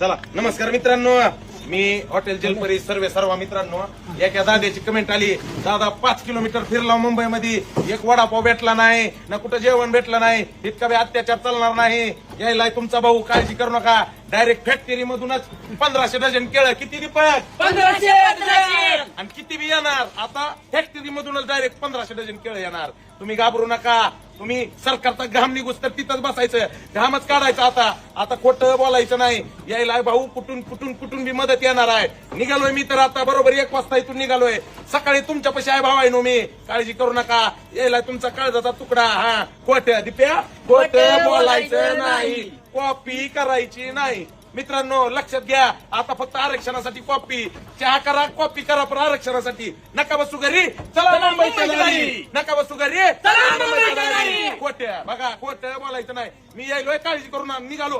चला नमस्कार मित्रांनो. मी हॉटेल जलपरी सर्वे सर्व मित्रांनो. एका दाद्याची कमेंट आली दादा पाच किलोमीटर फिरला मुंबईमध्ये. एक वडापाव भेटला नाही ना कुठं जेवण भेटलं नाही इतका बी अत्याचार चालणार नाही. यायला तुमचा भाऊ काळजी करू नका. डायरेक्ट फॅक्टरी मधूनच पंधराशे डझन केळं किती दीपक पंधराशे पंधराशे. आणि किती बी येणार. आता फॅक्टरी मधूनच डायरेक्ट पंधराशे डझन केळं येणार. तुम्ही घाबरू नका. तुम्ही सरकारचा घाम निघूस तर तिथंच बसायचं. घामच काढायचा आता. आता खोटं बोलायचं नाही. यायला भाऊ कुठून कुठून कुठून बी मदत येणार आहे? निघालोय मी तर आता. बरोबर एक वाजता इथून निघालोय. सकाळी तुमच्या पशी आहे भाऊ आहे नो मी. काळजी करू नका. यायला तुमचा काळजाचा तुकडा. हा. खोट दिप्या. खोट बोलायचं नाही. कॉपी करायची नाही. मित्रांनो लक्षात घ्या. आता फक्त आरक्षणासाठी कॉपी चहा करा कॉपी करा पण आरक्षणासाठी. नका बसू घरी. चला दारी. दारी. नका बसू घरी चला दारी. दारी. खोट्या बघा खोट बोलायचं नाही मी यायलोय काळजी करून निघालो